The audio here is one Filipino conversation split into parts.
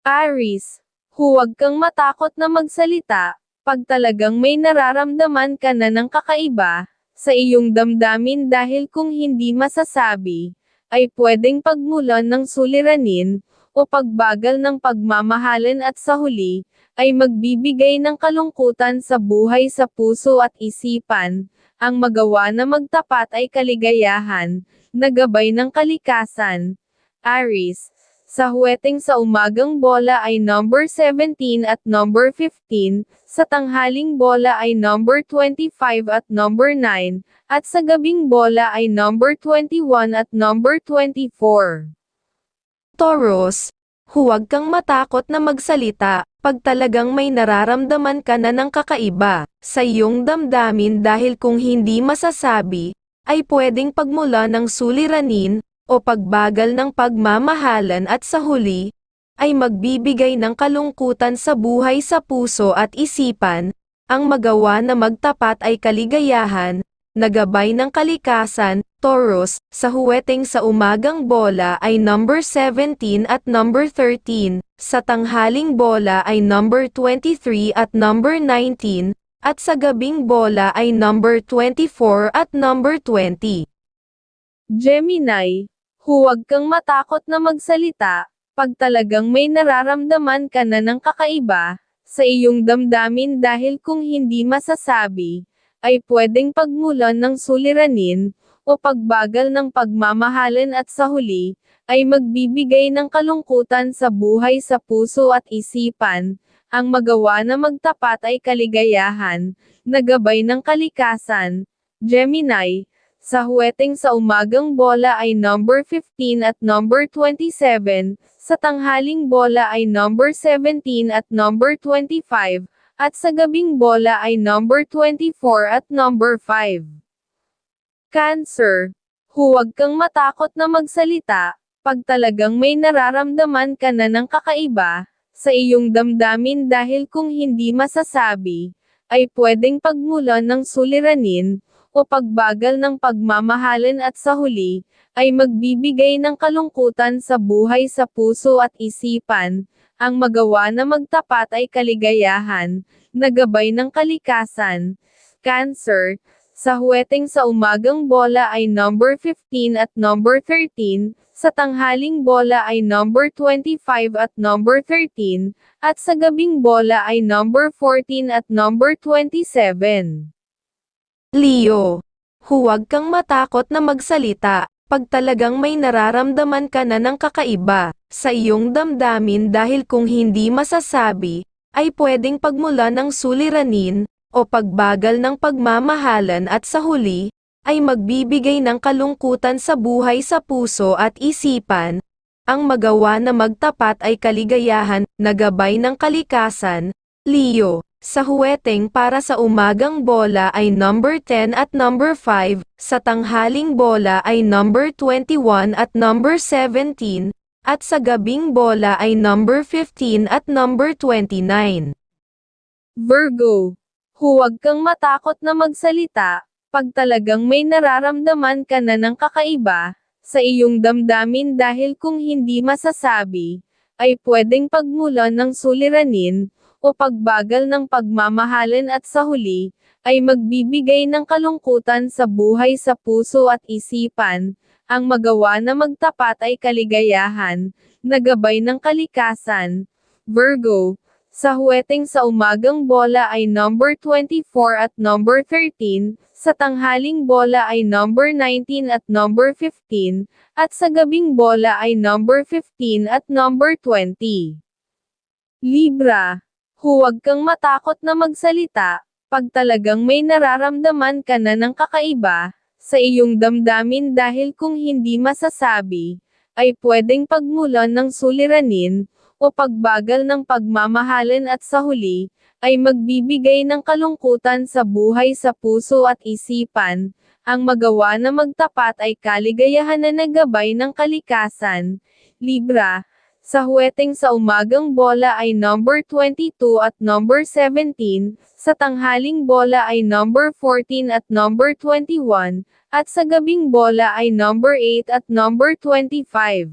Aris, huwag kang matakot na magsalita, pag talagang may nararamdaman ka na ng kakaiba, sa iyong damdamin dahil kung hindi masasabi, ay pwedeng pagmulan ng suliranin, o pagbagal ng pagmamahalan at sa huli, ay magbibigay ng kalungkutan sa buhay sa puso at isipan, ang magawa na magtapat ay kaligayahan, na gabay ng kalikasan. Aris, sa huweteng sa umagang bola ay number 17 at number 15, sa tanghaling bola ay number 25 at number 9, at sa gabing bola ay number 21 at number 24. Taurus, huwag kang matakot na magsalita, pag talagang may nararamdaman ka na ng kakaiba, sa iyong damdamin dahil kung hindi masasabi, ay pwedeng pagmula ng suliranin, o pagbagal ng pagmamahalan at sa huli, ay magbibigay ng kalungkutan sa buhay sa puso at isipan, ang magawa na magtapat ay kaligayahan, nagabay ng kalikasan, Taurus, sa huweteng sa umagang bola ay number 17 at number 13, sa tanghaling bola ay number 23 at number 19, at sa gabing bola ay number 24 at number 20. Gemini, huwag kang matakot na magsalita, pag talagang may nararamdaman ka na ng kakaiba, sa iyong damdamin dahil kung hindi masasabi, ay pwedeng pagmulan ng suliranin, o pagbagal ng pagmamahalan at sa huli, ay magbibigay ng kalungkutan sa buhay sa puso at isipan, ang magawa na magtapat ay kaligayahan, na gabay ng kalikasan. Gemini, sa huweteng sa umagang bola ay number 15 at number 27, sa tanghaling bola ay number 17 at number 25, at sa gabing bola ay number 24 at number 5. Cancer, huwag kang matakot na magsalita, pag talagang may nararamdaman ka na ng kakaiba, sa iyong damdamin dahil kung hindi masasabi, ay pwedeng pagmulan ng suliranin, o pagbagal ng pagmamahalan at sa huli, ay magbibigay ng kalungkutan sa buhay sa puso at isipan, ang magawa na magtapat ay kaligayahan, na gabay ng kalikasan. Cancer, sa huweteng sa umagang bola ay number 15 at number 13, sa tanghaling bola ay number 25 at number 13, at sa gabing bola ay number 14 at number 27. Leo, huwag kang matakot na magsalita, pag talagang may nararamdaman ka na ng kakaiba, sa iyong damdamin dahil kung hindi masasabi, ay pwedeng pagmula ng suliranin, o pagbagal ng pagmamahalan at sa huli, ay magbibigay ng kalungkutan sa buhay sa puso at isipan, ang magawa na magtapat ay kaligayahan, na gabay ng kalikasan, Leo. Sa huweteng para sa umagang bola ay number 10 at number 5, sa tanghaling bola ay number 21 at number 17, at sa gabing bola ay number 15 at number 29. Virgo, huwag kang matakot na magsalita, pag talagang may nararamdaman ka na ng kakaiba, sa iyong damdamin dahil kung hindi masasabi, ay pwedeng pagmulan ng suliranin, o pagbagal ng pagmamahalan at sa huli, ay magbibigay ng kalungkutan sa buhay sa puso at isipan, ang magawa na magtapat ay kaligayahan, na gabay ng kalikasan. Virgo, sa huweteng sa umagang bola ay number 24 at number 13, sa tanghaling bola ay number 19 at number 15, at sa gabing bola ay number 15 at number 20. Libra, huwag kang matakot na magsalita, pag talagang may nararamdaman ka na ng kakaiba, sa iyong damdamin dahil kung hindi masasabi, ay pwedeng pagmulan ng suliranin, o pagbagal ng pagmamahalan at sa huli, ay magbibigay ng kalungkutan sa buhay sa puso at isipan, ang magawa na magtapat ay kaligayahan na nagabay ng kalikasan. Libra, sa huweteng sa umagang bola ay number 22 at number 17, sa tanghaling bola ay number 14 at number 21, at sa gabing bola ay number 8 at number 25.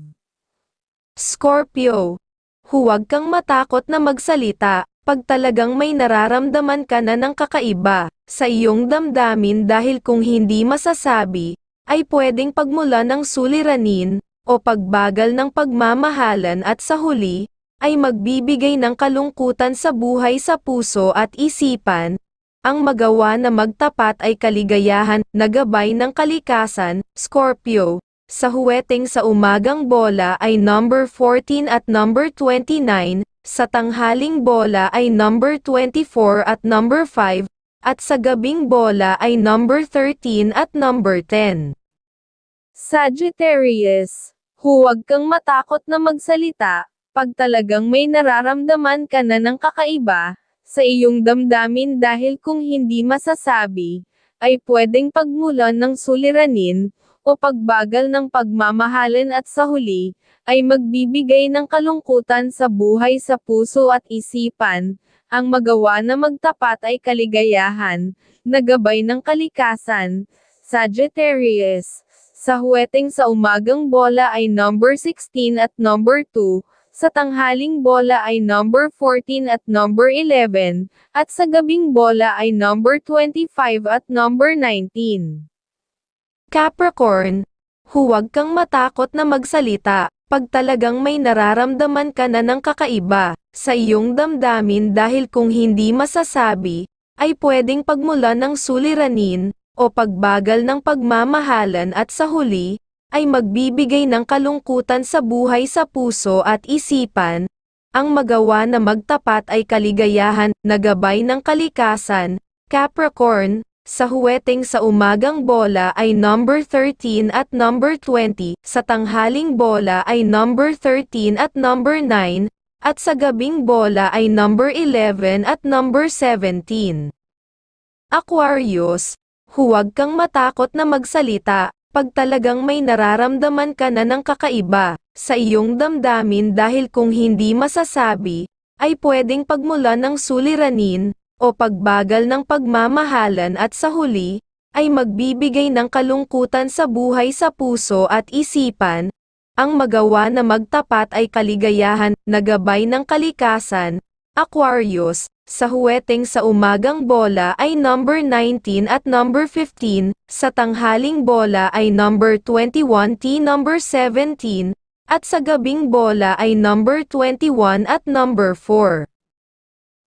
Scorpio, Huwag kang matakot na magsalita, pag talagang may nararamdaman ka na ng kakaiba sa iyong damdamin dahil kung hindi masasabi, ay pwedeng pagmula ng suliranin, o pagbagal ng pagmamahalan at sa huli, ay magbibigay ng kalungkutan sa buhay sa puso at isipan, ang magawa na magtapat ay kaligayahan na ng kalikasan, Scorpio. Sa huweteng sa umagang bola ay number 14 at number 29, sa tanghaling bola ay number 24 at number 5, at sa gabing bola ay number 13 at number 10. Sagittarius, huwag kang matakot na magsalita, pag talagang may nararamdaman ka na ng kakaiba, sa iyong damdamin dahil kung hindi masasabi, ay pwedeng pagmulan ng suliranin, o pagbagal ng pagmamahalan at sa huli, ay magbibigay ng kalungkutan sa buhay sa puso at isipan, ang magawa na magtapat ay kaligayahan, na gabay ng kalikasan, Sagittarius. Sa huweteng sa umagang bola ay number 16 at number 2, sa tanghaling bola ay number 14 at number 11, at sa gabing bola ay number 25 at number 19. Capricorn, huwag kang matakot na magsalita, pag talagang may nararamdaman ka na ng kakaiba, sa iyong damdamin dahil kung hindi masasabi, ay pwedeng pagmula ng suliranin, o pagbagal ng pagmamahalan at sa huli, ay magbibigay ng kalungkutan sa buhay sa puso at isipan, ang magawa na magtapat ay kaligayahan na ng kalikasan, Capricorn, sa huweteng sa umagang bola ay number 13 at number 20, sa tanghaling bola ay number 13 at number 9, at sa gabing bola ay number 11 at number 17. Aquarius, huwag kang matakot na magsalita, pag talagang may nararamdaman ka na ng kakaiba sa iyong damdamin dahil kung hindi masasabi, ay pwedeng pagmula ng suliranin, o pagbagal ng pagmamahalan at sa huli, ay magbibigay ng kalungkutan sa buhay sa puso at isipan, ang magawa na magtapat ay kaligayahan na gabay ng kalikasan, Aquarius, sa huweteng sa umagang bola ay number 19 at number 15, sa tanghaling bola ay number 21 t number 17, at sa gabing bola ay number 21 at number 4.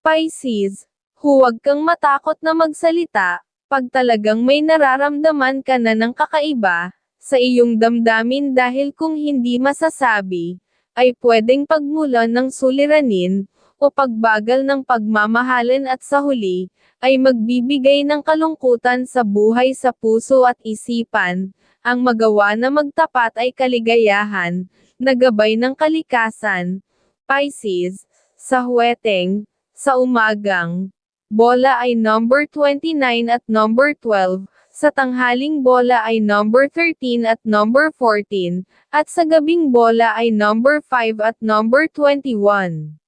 Pisces, huwag kang matakot na magsalita, pag talagang may nararamdaman ka na ng kakaiba, sa iyong damdamin dahil kung hindi masasabi, ay pwedeng pagmulan ng suliranin, o pagbagal ng pagmamahalan at sa huli, ay magbibigay ng kalungkutan sa buhay sa puso at isipan, ang magawa na magtapat ay kaligayahan, na gabay ng kalikasan, Pisces, sa huweteng, sa umagang, bola ay number 29 at number 12, sa tanghaling bola ay number 13 at number 14, at sa gabing bola ay number 5 at number 21.